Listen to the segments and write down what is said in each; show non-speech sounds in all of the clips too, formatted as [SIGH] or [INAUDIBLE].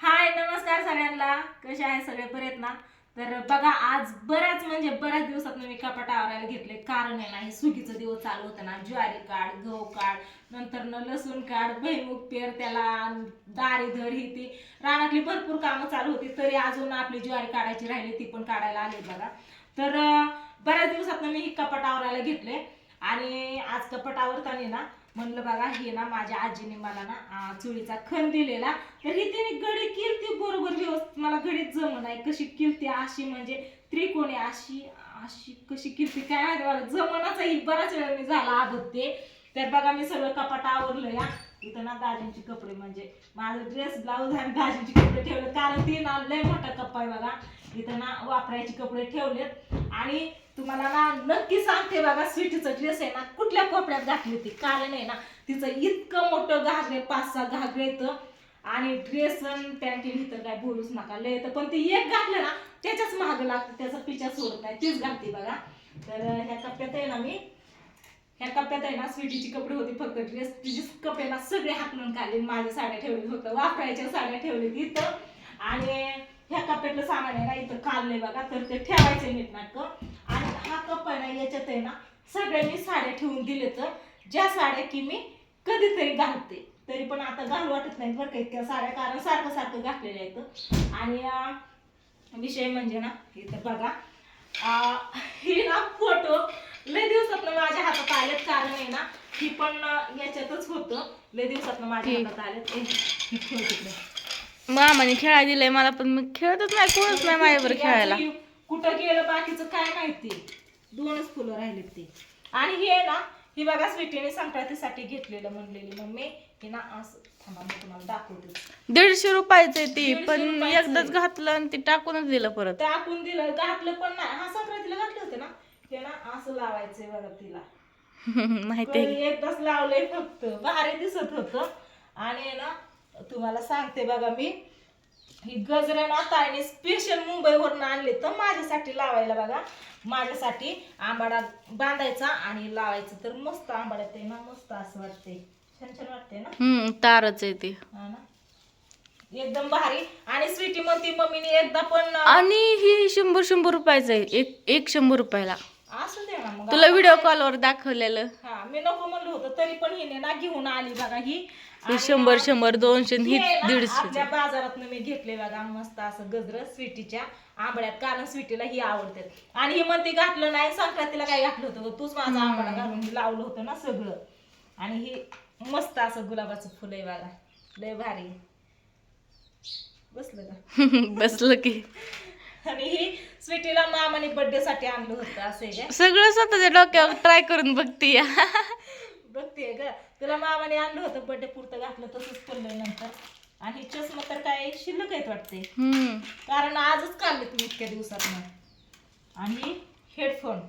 हाय नमस्कार सगळ्यांना. कसे आहे सगळे? बरेत ना? तर बघा आज बऱ्याच म्हणजे बऱ्याच दिवसात मी कपाट आवरायला घेतले. कारण आहे ना हे सुगीचं दिवस चालू होतं ना. ज्वारी काढ गहू काढ नंतर न लसूण काढ भैमुख पेर त्याला दारी धर ही ती. रानातली भरपूर कामं चालू होती तरी अजून आपली ज्वारी काढायची राहिली ती पण काढायला आली बघा. तर बऱ्याच दिवसात मी ही कपाट आवरायला घेतले. आणि आज कपाट आवरताना ना म्हणलं बघा हे ना माझ्या आजीने मला ना चुळीचा चुलीचा खण दिलेला. तर ही तिने गडी किलती बरोबर व्यवस्थित. मला गडीत जम नाही कशी किलती अशी म्हणजे त्रिकोणी अशी अशी कशी किलती काय माहिती मला जमनाचा ही बराच वेळ मी झाला आदत ते. तर बघा मी सगळं कपाट आवरलं या. इथं ना दाजींचे कपडे म्हणजे माझं ड्रेस ब्लाऊज आणि दाजींचे कपडे ठेवले. कारण ती ना लय मोठा कप्पा आहे बघा. इथं ना वापरायचे कपडे ठेवलेत. आणि तुम्हाला ना नक्की सांगते बघा स्वीटीचं ड्रेस आहे ना कुठल्या कोपऱ्यात घातली होती? कारण आहे ना तिचं इतकं मोठं घागरे पाच सहा घागरे येतं आणि ड्रेस पॅन्टी तर काय बोलूच नका लय येतं. पण ती एक घातलं ना त्याच्याच महाग लागतं त्याचा पिचा सोडत नाही तीच घालते बघा. तर ह्या कप्प्यात आहे ना मी. ह्या कप्प्यात आहे ना स्वीटीची कपडे होती फक्त ड्रेस तिचे कपडे ना सगळे हाकलून काढले माझ्या साड्या ठेवले फक्त वापरायच्या साड्या ठेवले इथं. आणि ह्या कप्प्यातलं सामान आहे ना इथं काढलंय बघा तर ते ठेवायचं नीटनाटकं. हा कप आहे ना याच्यात आहे ना सगळ्यांनी साड्या ठेवून दिले तर ज्या साड्या की मी कधीतरी घालते. तरी पण आता घालू वाटत नाही बरं का इतक्या साड्या कारण सारखं सारखं घातलेल्या आहेत. आणि विषय म्हणजे ना इथं बघा. ही ना फोटो लय दिवसात माझ्या हातात आलेत. कारण आहे ना ही पण याच्यातच होतं. लय दिवसात माझ्या. हातात आलेत. ही मामाने खेळायला दिलंय मला पण मी खेळतच नाही कोणच नाही माझ्यावर खेळायला. कुठं गेलं बाकीचं काय माहिती? दोनच फुलं राहिलेत ते. आणि हे ना ही बघा स्वीटीने संक्रांतीसाठी घेतलेलं म्हणलेली मम्मी. हे ना असं थांबा मी तुम्हाला दाखवते. दीडशे रुपयाचं आहे ती दीडशे पण रुपयाचं. एकदाच घातलं आणि ती टाकूनच दिलं परत. टाकून दिलं घातलं पण नाही. हा संक्रांतीला घातलं होतं ना? हे ना असं लावायचंय बघा तिला. [LAUGHS] माहिती आहे एकदाच लावलंय फक्त. भारी दिसत होतं. आणि ना तुम्हाला सांगते बघा मी. ही गजरा ना ताईने स्पेशल मुंबईवरून आणले तर माझ्यासाठी लावायला बघा. माझ्यासाठी आंबाडा बांधायचा आणि लावायचं तर मस्त आंबाड्यात आहे ना मस्त असं वाटते छान छान वाटते ना? हम्म तारच आहे ती. हा ना? एकदम भारी. आणि स्वीटी म्हणती मम्मीने एकदा पण आणि ही शंभर शंभर रुपयाचं आहे. एक एक शंभर रुपयाला. असं दे ना मग तुला व्हिडिओ कॉलवर दाखवलेलं. हा मी नको म्हणलं होतं तरी पण हिने ना घेऊन आली बघा ही. ही आणि शंभर शंभर दोनशे आणि हे ही आहे ना, दीडशे आपल्या बाजारात मी घेतले बघा मस्त असं गजर स्वीटीच्या. आंबड्यात कारण स्वीटीला ही आवडते. आणि ही म्हणते घातलं नाही संक्रांतीला काय घातलं होतं गं? तूच माझा आंबडा घालून लावलं होतं ना सगळं. आणि हे मस्त असं गुलाबाचं फुल आहे बघा. लय भारी. बसलं का? [LAUGHS] बसलं की. आणि ही स्वीटीला मामाने बर्थडे साठी आणलं होतं असं का सगळं स्वतःच्या डोक्यावर ट्राय करून बघते. या बघते ग. तुला मामाने आणलं होतं बर्थडे पुरतं घातलं तसंच पडलंय नंतर. आणि हे चष्मा तर काय शिल्लक आहेत वाटते हम्म. कारण आजच काढले तुम्ही इतक्या दिवसात आणि हेडफोन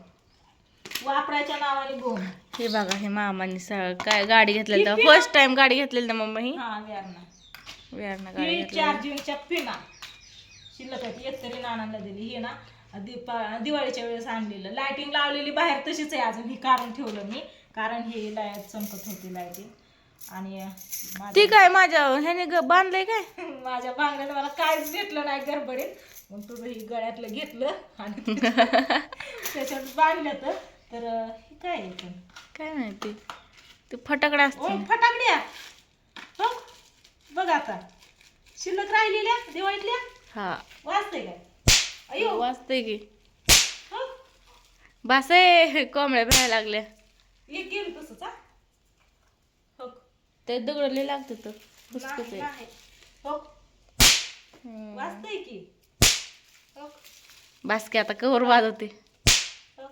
वापरायच्या नावाने गोम हे बघा हे मामाने सगळं काय गाडी घेतलेली फर्स्ट टाइम गाडी घेतलेली ना मम्मा. ही हा व्यारणा विहारनं गाडी ही घेतलेली. चार्जिंगच्या पिना. शिल्लक आहेत एक तरी नानांना दिली. ही ना दीपा दिवाळीच्या वेळेस आणलेलं. लाइटिंग लावलेली बाहेर तशीच आहे अजून. ही काढून ठेवलं मी. कारण ही लाइट चमकत होती लाइटिंग आणि ती काय माझ्या ह्याने ग- बांधलंय काय? [LAUGHS] माझ्या बांगड्यानं मला काहीच भेटलं नाही गडबडीत मग तुझं ही गळ्यातलं घेतलं आणि [LAUGHS] त्याच्यात बांधलं तर. तर हे काय आहे पण काय माहिती. ते फटाकडा असते फटाकड्या. हो बघ आता. शिल्लक राहिलेल्या दिवाळीतल्या? हा. वाचते काय? अयो. की. हो? बस कोंबड्या भरायला लागल्या. एक गेलं तसंच हा. हो. ते दगड लय लागतं तर. नाही, आहे. नाही. हो. हम्म. वाचतंय की. हो. बास की आता कवर वाजवते. हो.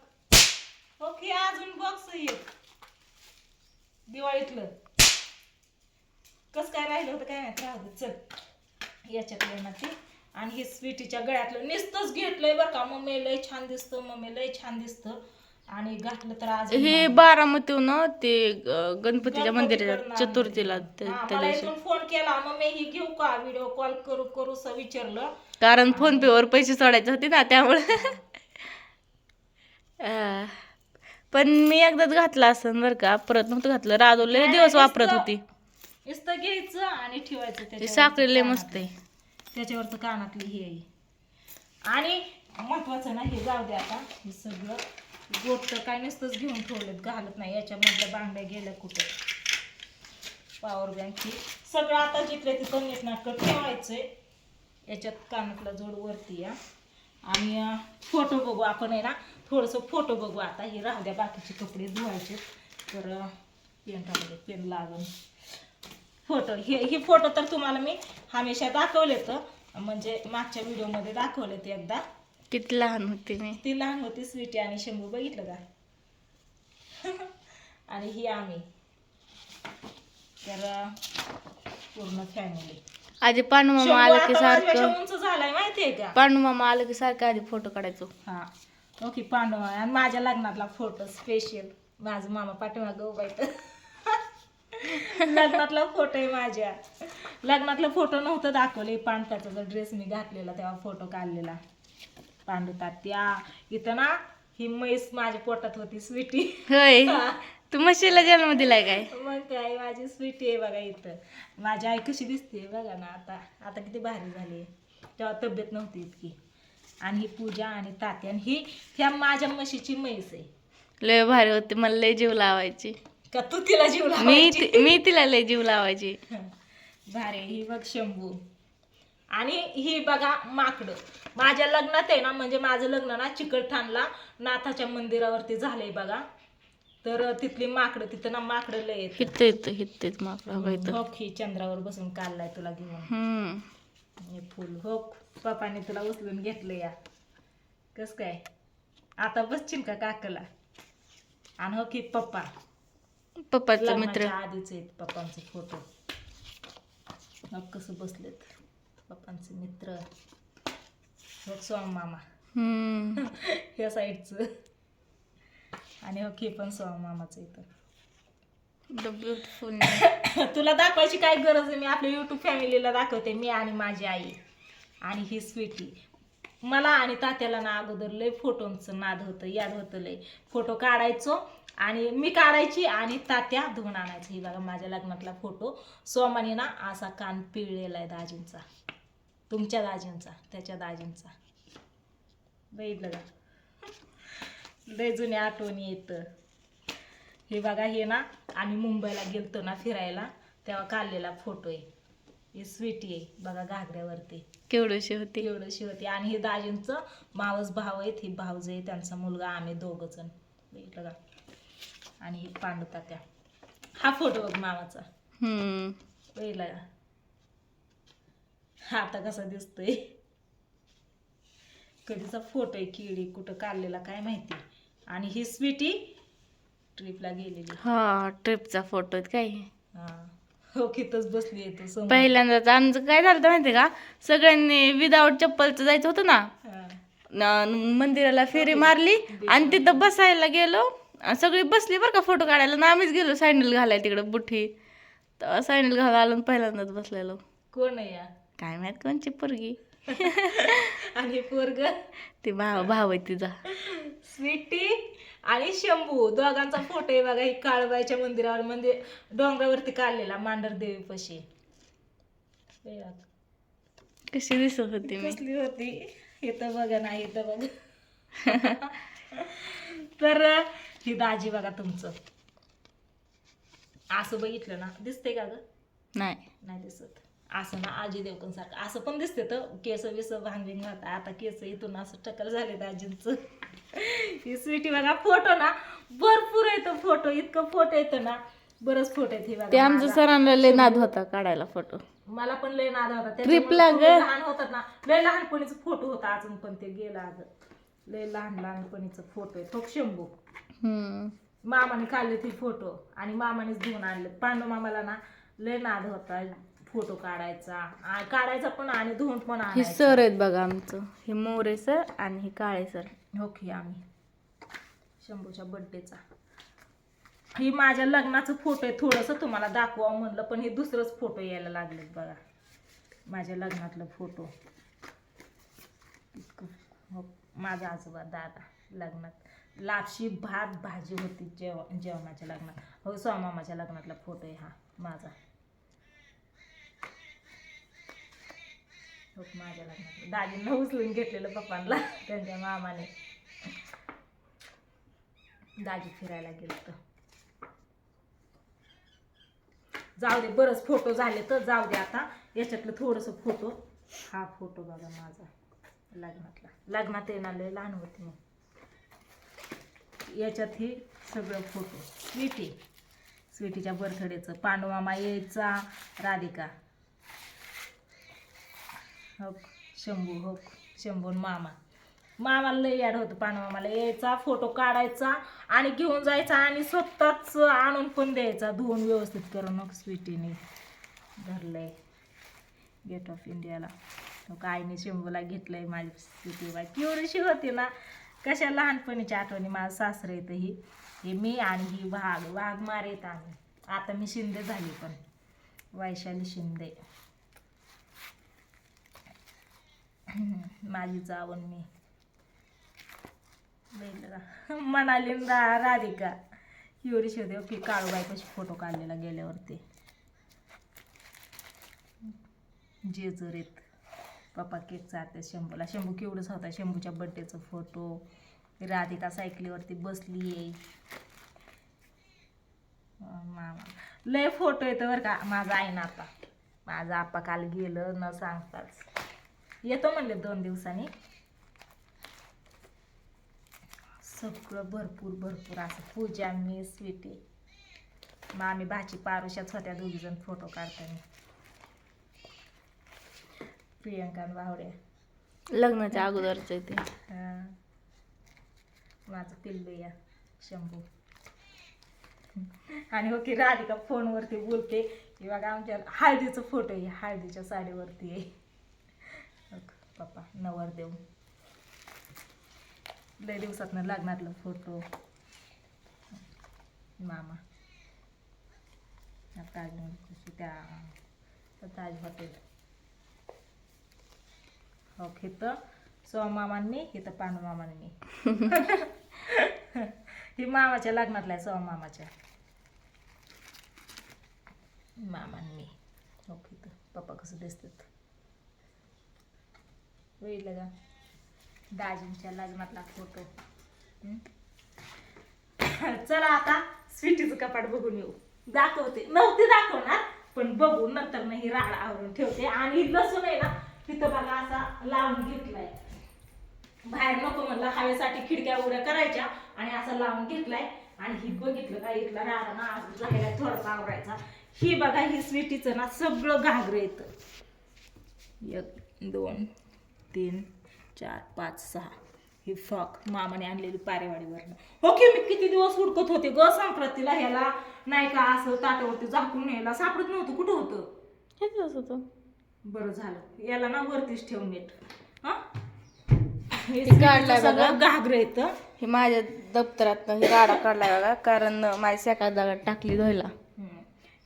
हो की अजून बॉक्स एक दिवाळीतलं. कस काय राहिलं होतं काय माहीत? राहू दे चल. याच्यातलं ना ते. आणि हे स्वीटीच्या गळ्यातलं नुसतंच घेतलंय बरं का. मम्मी लय छान दिसतं मम्मी लय छान दिसतं. आणि घातलं तर आज हे बारामतीहून ते अं, गणपतीच्या मंदिराच्या चतुर्थीला. त्या हा, त्या मला दिवशी इथून फोन केला. मम्मी ही घेऊ का? व्हिडिओ कॉल करू करू असं विचारलं. कारण फोन पे वर पैसे सोडायचे होते ना त्यामुळे. अं, पण मी एकदाच घातला असं बरं का. परत नव्हतं घातलं. राजू लय दिवस वापरत होती. नुसतं घ्यायचं आणि ठेवायचं ते त्याच्यावर. साखरे लय मस्त आहे. त्याच्यावरचं कानातली हे आहे. आणि महत्वाचं ना हे जाऊ दे आता हे सगळं गोट तर काय नुसतंच घेऊन ठेवलेत घालत नाही याच्यामधल्या बांगड्या गेल्या कुठे? पॉवर बँक ही. सगळं आता जिकडे तिथं ठेवायचं ठेवायचंय याच्यात कानातला जोड वरती या. आणि फोटो बघू आपण आहे ना थोडंसं फोटो बघू आता. हे राहू द्या बाकीचे कपडे धुवायचे तर पेन टाकले पेन लागून. फोटो. हे हे फोटो तर तुम्हाला मी हमेशा दाखवले तर म्हणजे मागच्या व्हिडिओमध्ये दाखवले ते एकदा. किती लहान होती मी. ती लहान होती स्वीटी आणि शंभू. बघितलं का? [LAUGHS] आणि ही आम्ही. तर पूर्ण फॅमिली आधी पांडू मामा आलं की सारखं उंच झालाय माहितीये का? पांडू मामा आलं की सारखं आधी फोटो काढायचो. हा. ओके पांडव आणि माझ्या लग्नातला फोटो स्पेशल माझा मामा पाठीमागं उभा आहे. तर. लग्नातला फोटो आहे माझ्या. लग्नातला फोटो नव्हतं दाखवले. पांडताचा जो ड्रेस मी घातलेला तेव्हा फोटो काढलेला. पांडू तात्या. इथं ना ही म्हैस माझ्या पोटात होती स्वीटी होय. तू म्हशीला जन्म दिलाय काय? मग काय माझी स्वीटी आहे बघा इथं. माझी आई कशी दिसते बघा ना आता आता किती भारी झाली तेव्हा तब्येत नव्हती इतकी. आणि ही पूजा आणि तात्या आणि ही ह्या माझ्या म्हशीची म्हैस आहे. लय भारी होते. मला लय जीव लावायची. का तू तिला जीव मी लावायची? ति- मी तिला लय जीव लावायची. भारी. ही बघ शंभू. आणि ही बघा माकडं. माझ्या लग्नात आहे ना म्हणजे माझं लग्न ना चिकलठाणला नाथाच्या मंदिरावरती झालंय बघा. तर तिथली माकडं तिथं ना माकडं लय येत. हित येत हित येत माकडं इथं. हो ही चंद्रावर बसून काढलाय तुला घेऊन. हम्म. हे फुल. हो पप्पाने तुला उचलून घेतलं या. कस काय? आता बसशील का काकाला? आणि हो की पप्पा. पप्पाचं मित्र. लग्नाच्या आधीच आहेत पप्पांचे फोटो मग कसं बसलेत पप्पांचे मित्र. मग स्वामी मामा. हम्म. [LAUGHS] ह्या साईडचं. आणि हो की पण स्वामी मामाचं इथं ब्युटिफुल [COUGHS] तुला दाखवायची काय गरज आहे? मी आपल्या युट्यूब फॅमिलीला दाखवते. मी आणि माझी आई. आणि ही स्वीटी. मला आणि तात्याला ना अगोदर लय फोटोंचं नाद होतं याद होतं लय. फोटो काढायचो. आणि मी काढायची आणि तात्या धुवून आणायचं. ही बघा माझ्या लग्नातला फोटो सोमाने ना असा कान पिळलेला आहे दाजींचा. तुमच्या दाजींचा त्याच्या दाजींचा. बघितलं का लय जुन्या आठवणी येतं. हे बघा हे ना आम्ही मुंबईला गेलतो ना फिरायला तेव्हा काढलेला फोटो आहे. ही स्वीटी आहे. बघा घागऱ्यावरती. केवढीशी होती. एवढीशी होती. आणि हे दाजींचं मावस भाव आहेत ही भाऊज आहे त्यांचा मुलगा आम्ही दोघं जण बघितलं का आणि ही पांडू तात्या हा फोटो बघ मामाचा. हम्म. पहिला. हा आता कसा दिसतोय. कधीचा फोटो आहे किडी कुठं काढलेला काय माहिती. आणि ही स्वीटी ट्रिपला गेलेली. हा ट्रिपचा फोटो काय हा? हो. कितच बसली आहे तू समोर. पहिल्यांदाच आमचं काय झालं होतं माहिती का? सगळ्यांनी विदाऊट चप्पलचं जायचं होतं ना. हा. न- मंदिराला फेरी मारली आणि तिथं बसायला गेलो. सगळी बसली बरं का फोटो काढायला. आणि आम्हीच गेलो सँडल घालाय तिकडं बुट्टी तर सँडल घालायला आलो पहिल्यांदाच बसलेलो. कोण आहे या? काय माहीत कोणची पोरगी. [LAUGHS] आणि पोरग? ती भाव भाव आहे तिचा. स्वीटी आणि शंभू. दोघांचा फोटो आहे बघा ही काळबाईच्या मंदिरावर म्हणजे डोंगरावरती काढलेला मांडर देवी पशी कशी दिसत होती मी. कसली होती? इथं बघा ना इथं बघा. [LAUGHS] तर ही दाजी बघा तुमचं. असं बघितलं ना दिसते का ग? नाही. नाही दिसत. असं ना आजी देवकन सारखं. असं पण दिसते तर केस विस भांगविंग होता आता केस इथून असं टकल झाले दाजींचं ही स्वीटी बघा फोटो ना भरपूर येतो फोटो इतकं फोटो येतं ना बरंच फोटो हे ते आमच्या माझा. सरांना लय नाद होता काढायला फोटो मला पण लय नाद होता. Trip त्याच्यामुळे ला तुम्ही ग? लहान होतात ना लय लहानपणीचा फोटो होता अजून पण ते गेला अगं. लय लहान लहानपणीचा फोटो आहे. तो शंभू. हम्म. मामाने काढले ते फोटो आणि मामानेच धुवून आणले. पांडू मामाला ना लय नाद होता फोटो काढायचा. आ- काढायचा पण आणि धुवून पण हे आणायचा. सर आहेत बघा आमचं. हे मोरे सर आणि हे काळे सर. ओके आम्ही. शंभूच्या बड्डेचा ही माझ्या लग्नाचं फोटो आहे थोडंसं तुम्हाला दाखवा म्हणलं पण हे दुसरंच फोटो यायला लागलेत बघा. माझ्या लग्नातलं फोटो. इतकं- हो, माझ्या आजोबा दादा लग्नात. लापशी भात भाजी होती जेव जेवणाच्या लग्नात. हो स्वामामाच्या लग्नातला फोटो आहे हा माझा. हो माझ्या लग्नात दाजींना उचलून घेतलेलं पप्पांना त्यांच्या मामाने. दाजी फिरायला गेलं तर जाऊ दे बरंच फोटो झाले तर जाऊ दे आता. याच्यातलं थोडंसं फोटो हा फोटो बघा माझा लग्नातला. लग्नात येणार लय लहान होती मग. याच्यात ही सगळं फोटो. स्वीटी. स्वीटीच्या बर्थडेचं पांडुमामा यायचा राधिका. हो शंभू हो शंभू मामा. मामाला लई याड होतं पांडुमामाला यायचा फोटो काढायचा आणि घेऊन जायचा आणि स्वतःच आणून पण द्यायचा. धुवून व्यवस्थित करून. मग स्वीटीने धरलंय. गेट ऑफ इंडियाला मग आईने शंभूला घेतलंय माझी स्वीटी. बाय केवढीशी होती ना. कशा लहानपणीच्या आठवणी माझं सासरं येतं ही? हे मी आणि ही वाघ वाघ मारेत आम्ही. आता मी शिंदे झाली पण. वैशाली शिंदे. माझी जावण मी. म्हणाली रा राधिका. एवढीशी शिवदेव की काळूबाई कशी फोटो काढलेला गेल्यावरती. जेजूर येत. पप्पा केक चालते शंभूला. शंभू केवढंच होता शंभूच्या बड्डेचा फोटो राधिका सायकलीवरती बसली आहे मामा. लय फोटो येतो बरं का. माझा आहे ना आता. माझा आप्पा काल गेलं न सांगताच. येतो म्हणले दोन दिवसांनी. सगळं भरपूर भरपूर असं पूजा मी स्वीटी. मामी भाची पारुशाच होत्या दोघी जण फोटो काढताना. प्रियंका आणि बावड्या लग्नाच्या अगोदरच ते. हा. माझं पिल्लू या शंभू. आणि हो की राधिका फोनवरती बोलते. की बघा आमच्या हळदीचा फोटो आहे हळदीच्या साडीवरती आहे. बघ, पप्पा नवर देऊ लय दिवसातनं लग्नातला फोटो. मामा. ताज त्या त्या ताज हॉटेल हो इथं सोमामांनी इथं पांडू मामांनी ही मामाच्या लग्नातला आहे सोम मामाच्या मामांनी. ओके तर पप्पा कसं दिसतात? होईल का? दाजींच्या लग्नातला फोटो चला आता स्वीटीचं कपाट बघून येऊ. दाखवते. नव्हते दाखवणार पण बघू. नंतर नाही राड आवरून ठेवते. आणि लसूण आहे ना तिथं बघा असा लावून घेतलाय. बाहेर नको म्हणलं हवेसाठी खिडक्या उड्या करायच्या आणि असा लावून घेतलाय. आणि ही बघितलं का इथला राडा ना आज राहिला थोडासा आवरायचा. ही बघा ही स्वीटीचं ना सगळं घागरं येतं. एक दोन तीन चार पाच सहा. ही फ्रॉक मामाने आणलेली पारेवाडीवरनं. हो की मी किती दिवस हुडकत होते ग संक्रांतीला ह्याला? नाही का असं ताटावरती झाकून न्यायला सापडत नव्हतं. कुठं होतं? हेच होतं. बरं झालं. याला ना वरतीच ठेवून नीट. काढलंय बघा. घागरं येतं हे माझ्या दप्तरात हे राडा काढलाय बघा कारण माझ्या सकाळ जागा टाकली धुवायला. हम्म.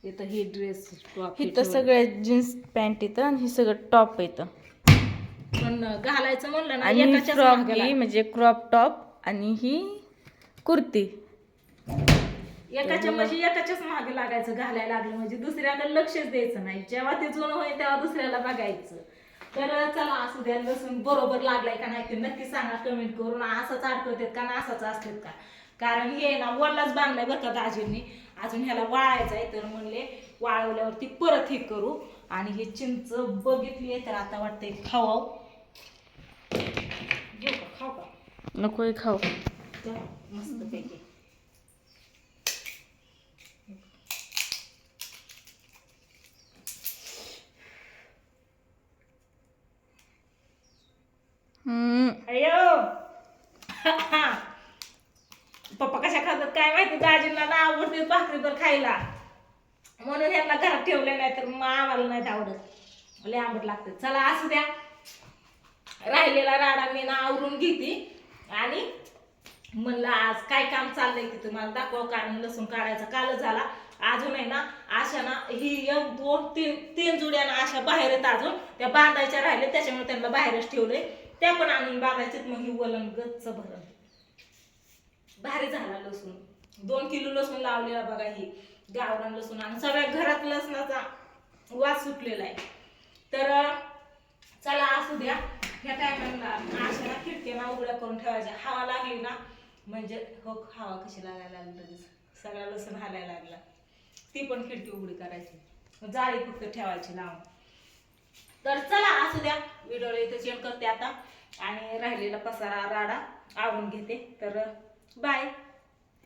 इथं ही ड्रेस टॉप इथं सगळे जीन्स पॅन्ट येतं आणि हे सगळं टॉप येतं पण घालायचं म्हणलं ना आणि एकाच्याच फ्रॉक ही म्हणजे क्रॉप टॉप आणि ही कुर्ती. एकाच्या म्हणजे एकाच्याच मागे लागायचं घालायला लागलं म्हणजे दुसऱ्याकडे लक्षच द्यायचं नाही. जेव्हा ते जुनं होईल तेव्हा दुसऱ्याला बघायचं. तर चला असू द्या लसूण बरोबर लागलाय का नाही ते नक्की सांगा कमेंट करून. असंच अडकवतात का ना असंच असतात का? कारण हे ना वडलाच बांधलाय बरं का दाजींनी. अजून ह्याला वाळायचं आहे तर म्हणले वाळवल्यावरती परत हे करू. आणि हे चिंच बघितली आहे तर आता वाटतंय खावाव घेऊ का? खाऊ का? नको खाऊ. मस्त पैकी. अयो. [LAUGHS] पप्पा कशा खातात काय माहिती? दाजींना ना आवडते भाकरी तर खायला. म्हणून ह्यांना घरात ठेवले नाही तर मग आम्हाला नाही आवडत. लय आंबट लागते. चला असू द्या. राहिलेला राडा मी ना आवरून घेते. आणि म्हणलं आज काय काम चाललंय की तुम्हाला दाखवा कारण लसूण काढायचा काल झाला. अजून आहे ना अशा ना ही एक दोन तीन तीन जुड्या ना अशा बाहेर आहेत अजून. त्या बांधायच्या राहिले त्याच्यामुळे त्यांना बाहेरच ठेवले त्या पण आणून बागायच्यात मग ही वलन गच्च भरण. भारी झाला लसूण. दोन किलो लसूण लावलेला बघा ही गावरान लसूण. आणि सगळ्या घरात लसणाचा वास सुटलेला आहे. तर चला असू द्या ह्या टायमाला अशा खिडक्यांना उघड्या करून ठेवायच्या. हवा लागली ना म्हणजे हो हवा कशी लागायला लागली सगळा लसूण हालायला लागला. ती पण खिडकी उघडी करायची. जाळी फक्त ठेवायची लावून तर चला असू द्या. व्हिडिओला इथे शेअर करते आता. आणि राहिलेला पसारा राडा आवरून घेते. तर बाय